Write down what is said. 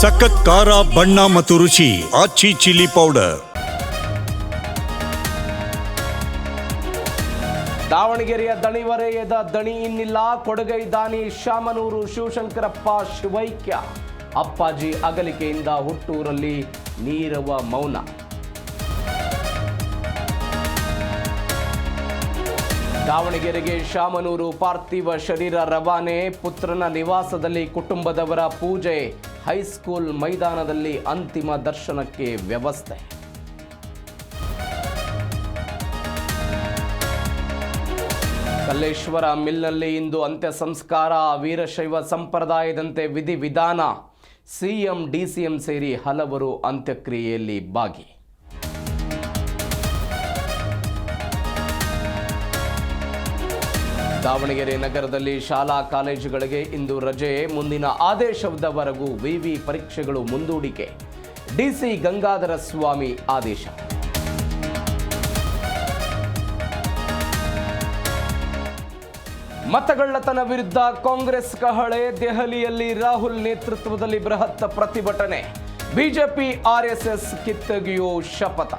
ಸಖತ್ ಖಾರ, ಬಣ್ಣ ಮತ್ತು ರುಚಿ, ಆಚಿ ಚಿಲ್ಲಿ ಪೌಡರ್. ದಾವಣಗೆರೆಯ ದಣಿವರೆಯದ ದಣಿ ಇನ್ನಿಲ್ಲ, ಕೊಡಗೈ ದಾನಿ ಶಾಮನೂರು ಶಿವಶಂಕರಪ್ಪ ಶಿವೈಕ್ಯ. ಅಪ್ಪಾಜಿ ಅಗಲಿಕೆಯಿಂದ ಹುಟ್ಟೂರಲ್ಲಿ ನೀರವ ಮೌನ. ದಾವಣಗೆರೆಗೆ ಶಾಮನೂರು ಪಾರ್ಥಿವ ಶರೀರ ರವಾನೆ, ಪುತ್ರನ ನಿವಾಸದಲ್ಲಿ ಕುಟುಂಬದವರ ಪೂಜೆ. ಹೈಸ್ಕೂಲ್ ಮೈದಾನದಲ್ಲಿ ಅಂತಿಮ ದರ್ಶನಕ್ಕೆ ವ್ಯವಸ್ಥೆ. ಕಲ್ಲೇಶ್ವರ ಮಿಲ್ನಲ್ಲಿ ಇಂದು ಅಂತ್ಯ ಸಂಸ್ಕಾರ ವೀರಶೈವ ಸಂಪ್ರದಾಯದಂತೆ ವಿಧಿವಿಧಾನ. ಸಿಎಂ, ಡಿಸಿಎಂ ಸೇರಿ ಹಲವರು ಅಂತ್ಯಕ್ರಿಯೆಯಲ್ಲಿ ಭಾಗಿ. ದಾವಣಗೆರೆ ನಗರದಲ್ಲಿ ಶಾಲಾ ಕಾಲೇಜುಗಳಿಗೆ ಇಂದು ರಜೆ. ಮುಂದಿನ ಆದೇಶದವರೆಗೂ ವಿವಿ ಪರೀಕ್ಷೆಗಳು ಮುಂದೂಡಿಕೆ. ಡಿಸಿ ಗಂಗಾಧರ ಸ್ವಾಮಿ ಆದೇಶ. ಮತಗಳ್ಳತನ ವಿರುದ್ಧ ಕಾಂಗ್ರೆಸ್ ಕಹಳೆ, ದೆಹಲಿಯಲ್ಲಿ ರಾಹುಲ್ ನೇತೃತ್ವದಲ್ಲಿ ಬೃಹತ್ ಪ್ರತಿಭಟನೆ. ಬಿಜೆಪಿ ಆರ್ಎಸ್ಎಸ್ ಕಿತ್ತಗಿಯೋ ಶಪಥ.